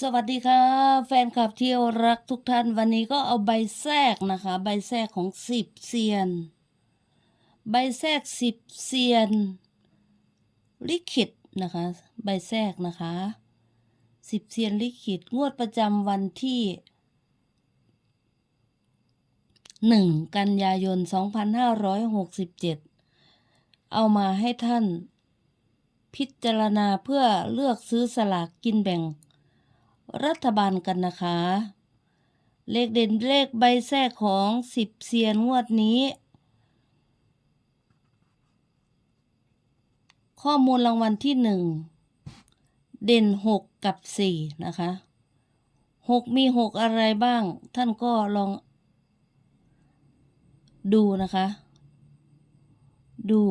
สวัสดีค่ะ แฟนคลับที่รักทุกท่านวันนี้ก็เอาใบแทรกนะคะ ใบแทรกของสิบเซียน ใบแทรกสิบเซียน ลิขิตนะคะ ใบแทรกนะคะสิบเซียนลิขิตงวดประจำวันที่หนึ่งกันยายนสองพันห้าร้อยหกสิบเจ็ดเอามาให้ท่าน พิจารณาเพื่อเลือกซื้อสลากกินแบ่ง รัฐบาลกันนะคะ เลขเด่นเลขใบแทรกของสิบเซียนงวดนี้ ข้อมูลรางวัลที่หนึ่งเด่นหกกับสี่นะคะหกมีหกอะไรบ้าง ท่านก็ลอง ดูนะคะ ดู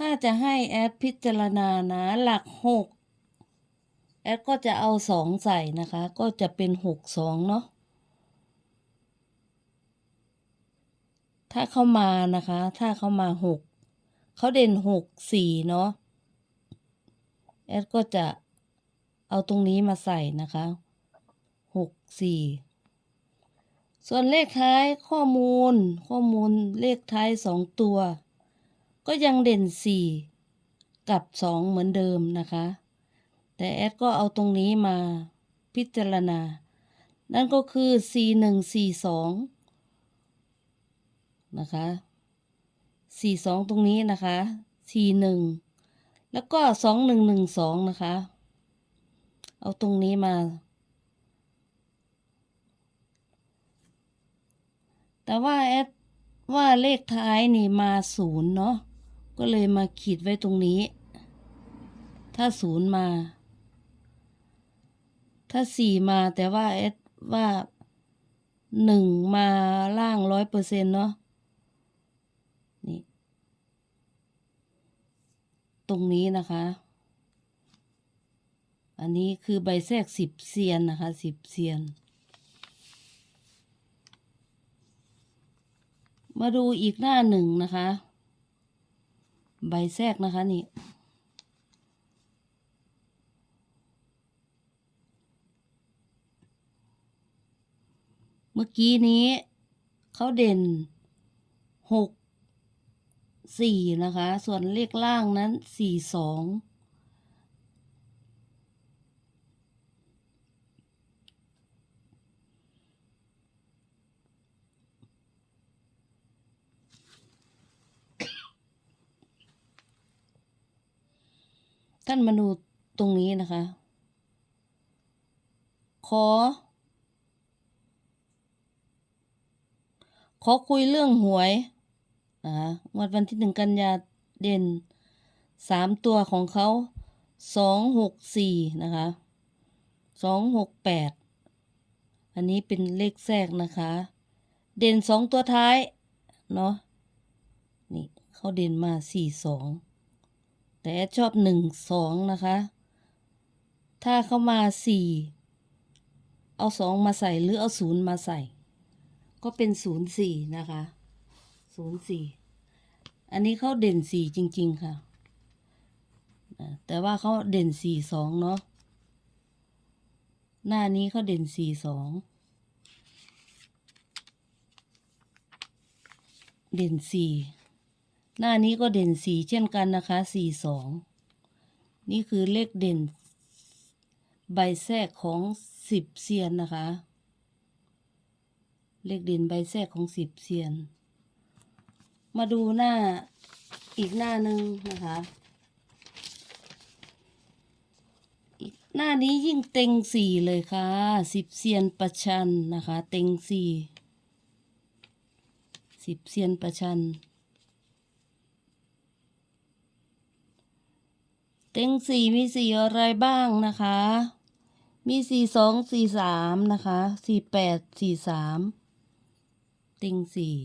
ถ้าจะให้แอดพิจารณานะ หลักหกแอดก็จะเอาสองใส่นะคะ ก็จะเป็นหกสองเนาะถ้าเข้ามานะคะ ถ้าเข้ามาหกเขาเด่นหกสี่เนาะแอดก็จะเอาตรงนี้มาใส่นะคะหกสี่ส่วนเลขท้ายข้อมูลข้อมูลเลขท้ายสองตัว ก็ยังเด่น 4 กับ 2 เหมือนเดิมนะคะ แต่แอดก็เอาตรงนี้มาพิจารณา นั่นก็คือ C1 C2 นะคะ 42 ตรงนี้นะคะ C1 แล้วก็ 2112 นะคะ เอาตรงนี้มาแต่ว่าแอดว่าเลขท้ายนี่มาศูนย์เนาะ ก็เลยมาขีดไว้ตรงนี้ ถ้าศูนย์มา ถ้าสี่มาแต่ว่าเอสว่าหนึ่งมาล่างร้อยเปอร์เซ็นต์เนาะนี่ตรงนี้นะคะ อันนี้คือใบแทรกสิบเซียนนะคะสิบเซียน มาดูอีกหน้าหนึ่งนะคะ ใบแทรกนะคะนี่ เมื่อกี้นี้เขาเด่นหกสี่นะคะ ส่วนเลขล่างนั้นสี่สอง ท่านมาดูตรงนี้นะคะ ขอ ขอคุยเรื่องหวยนะคะงวดวันที่หนึ่งกันยาเด่นสามตัวของเขาสองหกสี่นะคะสองหกแปดอันนี้เป็นเลขแทรกนะคะ เด่นสองตัวท้าย เนาะนี่เขาเด่นมาสี่สอง แต่แอดชอบหนึ่งสองนะคะ ถ้าเข้ามาสี่เอาสองมาใส่หรือเอาศูนย์มาใส่ ก็เป็นศูนย์สี่นะคะศูนย์สี่อันนี้เขาเด่นสี่จริง ๆ ค่ะอ่าแต่ว่าเขาเด่นสี่สองเนาะหน้านี้เขาเด่นสี่สองเด่นสี่ หน้านี้ก็เด่นสีเช่นกันนะคะสี่สองนี่คือเลขเด่น ใบแทรกของสิบเซียนนะคะ เลขเด่นใบแทรกของสิบเซียน มาดูหน้าอีกหน้าหนึ่งนะคะอีกหน้านี้ยิ่งเต็งสี่เลยค่ะสิบเซียนประชันนะคะ เต็งสี่สิบเซียนประชัน ต็งสี่มีสี่อะไรบ้างนะคะ มีสี่สองสี่สามนะคะสี่แปดสี่สามติงสี่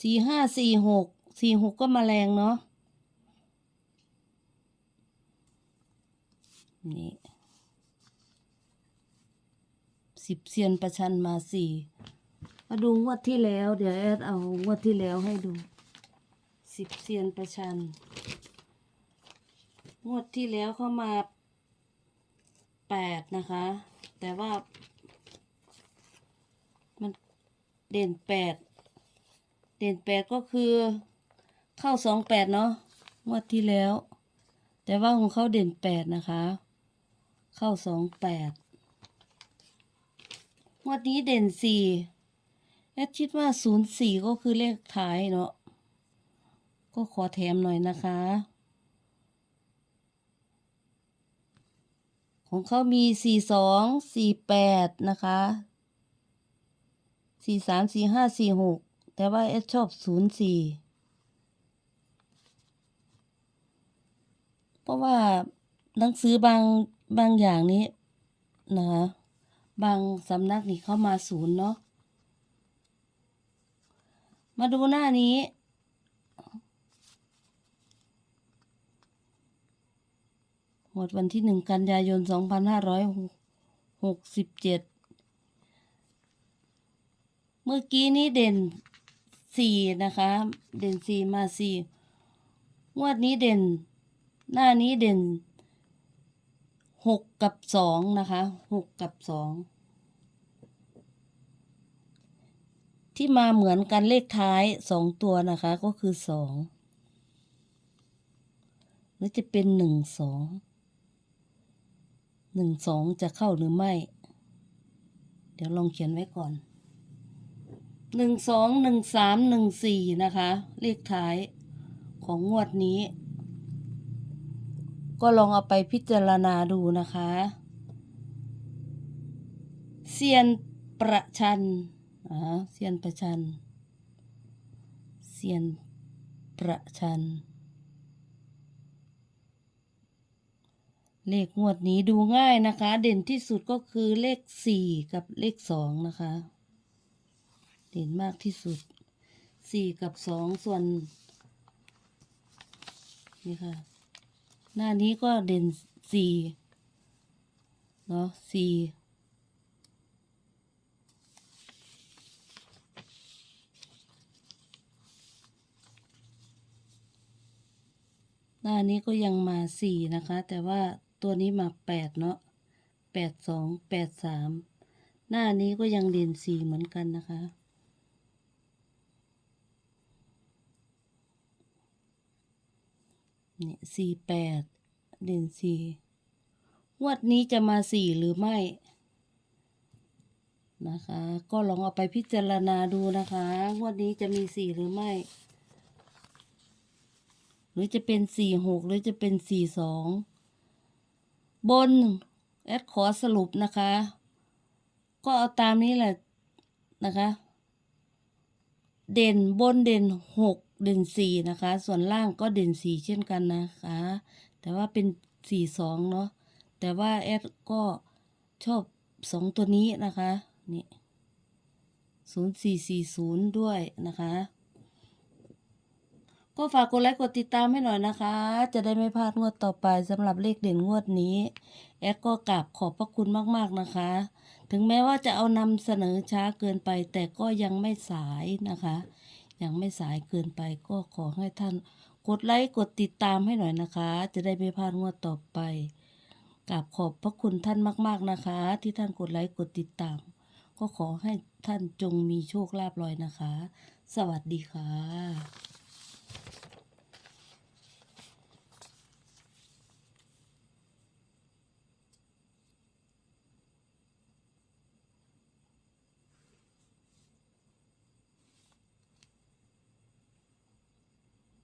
สี่ห้าสี่หกสี่หกก็มาแรงเนาะนี่สิบเซียนประชันมาสี่ มาดูงวดที่แล้ว เดี๋ยวแอดเอางวดที่แล้วให้ดูสิบเซียนประชัน งวดที่แล้วเข้ามาแปดนะคะ แต่ว่า มันเด่นแปดเด่นแปดก็คือเข้าสองแปดเนาะงวดที่แล้ว แต่ว่าของเขาเด่นแปดนะคะ เข้าสองแปดงวดนี้เด่นสี่ ดคิดว่าศูนย์สี่ก็คือเลขท้ายเนาะก็ขอแถมหน่อยนะคะ ของเขามีสี่สองสี่แปดนะคะสี่สามสี่ห้าสี่หกแต่ว่าเอสชอบศูนย์สี่เพราะว่าหนังสือบางบางอย่างนี้นะคะบางสำนักนี่เข้ามาศูนย์เนาะ มาดูหน้านี้ หมดวันที่หนึ่งกันยายนสองพันห้าร้อยหกสิบเจ็ด เมื่อกี้นี้เด่นสี่นะคะ เด่นสี่มาสี่งวดนี้เด่น หน้านี้เด่นหกกับสองนะคะหกกับสอง ที่มาเหมือนกันเลขท้ายสองตัวนะคะ ก็คือสองหรือจะเป็นหนึ่งสองหนึ่งสองจะเข้าหรือไม่ เดี๋ยวลองเขียนไว้ก่อนหนึ่งสองหนึ่งสามหนึ่งสี่นะคะ เลขท้ายของงวดนี้ ก็ลองเอาไปพิจารณาดูนะคะเซียนประชัน อ่าเซียนประชัน เซียนประชัน เลขงวดนี้ดูง่ายนะคะ เด่นที่สุดก็คือเลขสี่กับเลขสองนะคะ เด่นมากที่สุดสี่กับสองส่วน นี่ค่ะ หน้านี้ก็เด่นสี่เนาะสี่ หน้านี้ก็ยังมาสี่นะคะ แต่ว่าตัวนี้มาแปดเนาะแปดสองแปดสามหน้านี้ก็ยังเด่นสี่เหมือนกันนะคะเนี่ยสี่แปดเด่นสี่งวดนี้จะมาสี่หรือไม่นะคะ ก็ลองเอาไปพิจารณาดูนะคะ งวดนี้จะมีสี่หรือไม่ หรือจะเป็นสี่หกหรือจะเป็นสี่สองบนแอดขอสรุปนะคะ ก็เอาตามนี้แหละนะคะ เด่นบนเด่นหกเด่นสี่นะคะ ส่วนล่างก็เด่นสี่เช่นกันนะคะ แต่ว่าเป็นสี่สองเนาะแต่ว่าแอดก็ชอบสองตัวนี้นะคะนี่ศูนย์สี่สี่ศูนย์ด้วยนะคะ ก็ฝากกดไลค์กดติดตามให้หน่อยนะคะ จะได้ไม่พลาดงวดต่อไปสำหรับเลขเด่นงวดนี้ แอดก็กราบขอบพระคุณมากๆนะคะ ถึงแม้ว่าจะเอานำเสนอช้าเกินไป แต่ก็ยังไม่สายนะคะ ยังไม่สายเกินไปก็ขอให้ท่านกดไลค์กดติดตามให้หน่อยนะคะ จะได้ไม่พลาดงวดต่อไปกราบขอบพระคุณท่านมาก ๆนะคะ ที่ท่านกดไลค์กดติดตาม ก็ขอให้ท่านจงมีโชคลาภลอยนะคะ สวัสดีค่ะ